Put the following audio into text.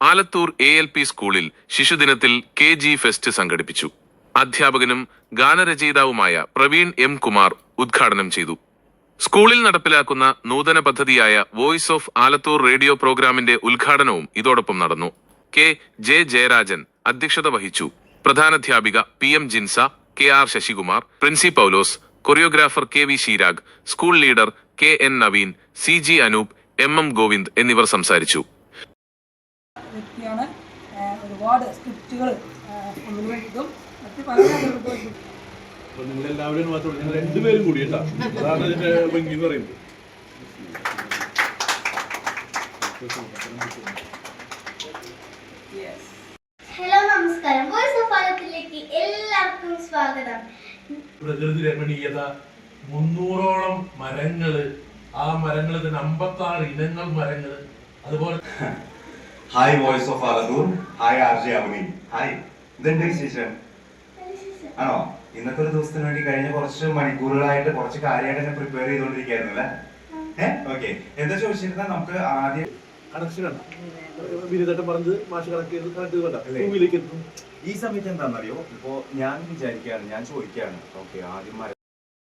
Alathur A L P സ്കൂളിൽ ശിശുദിനത്തിൽ K G fest സംഘടിപ്പിച്ചു. അധ്യാപകനും ഗാനരചയിതാവുമായ പ്രവീൺ എം കുമാർ ഉദ്ഘാടനം ചെയ്തു. സ്കൂളിൽ നടപ്പിലാക്കുന്ന നൂതന പദ്ധതിയായ വോയിസ് ഓഫ് ആലത്തൂർ റേഡിയോ പ്രോഗ്രാമിന്റെ ഉദ്ഘാടനവും ഇതോടൊപ്പം നടന്നു. കെ ജെ ജയരാജൻ അധ്യക്ഷത വഹിച്ചു. പ്രധാനാധ്യാപിക P M Jinsa K R Sasikumar Princy Paulose choreographer K V Sreerag school leader K N Naveen C G Anoop M M Govind എന്നിവർ സംസാരിച്ചു. ഒരുപാട് സ്ക്രിപ്റ്റുകൾ ഒന്നിനു വേണ്ടിയിട്ടും മറ്റ് പല കാര്യങ്ങൾക്കും വേണ്ടി. അപ്പൊ നിങ്ങളെല്ലാവരും മാത്രമല്ല ഞങ്ങൾ രണ്ടുപേരും കൂടി കേട്ടോ. അതാണ് അതിന്റെ ഭംഗി എന്ന് പറയുന്നത്. ഹലോ നമസ്കാരം. വോയിസ് ഓഫ് എല്ലാവർക്കും സ്വാഗതം. പ്രകൃതി രമണീയത മുന്നൂറോളം മരങ്ങൾ ആ മരങ്ങളിൽ തന്നെ അമ്പത്തി ആറ് ഇനങ്ങൾ മരങ്ങൾ അതുപോലെ hi voice of Alathur hi R J Avani hi ഇതെന്റെ വിശേഷം? ആണോ? ഇന്നത്തെ ഒരു ദിവസത്തിന് വേണ്ടി കഴിഞ്ഞ കുറച്ച് മണിക്കൂറുകളായിട്ട് കുറച്ച് കാര്യമായിട്ട് തന്നെ പ്രിപ്പയർ ചെയ്തുകൊണ്ടിരിക്കുകയായിരുന്നു അല്ലേ? ഏഹ് ഓക്കെ എന്താ ചോദിച്ചിരുന്നാൽ നമുക്ക് ആദ്യം കണക്ഷൻ വിനീതട്ടൻ പറഞ്ഞത് മാഷ് കണക്ട് ചെയ്ത് കണക്ട് ചെയ്ത് ഈ സമയത്ത് എന്താണെന്നറിയോ? ഇപ്പോ ഞാൻ വിചാരിക്കുകയാണ് ഞാൻ ചോദിക്കുകയാണ്. ഓക്കെ ആദ്യം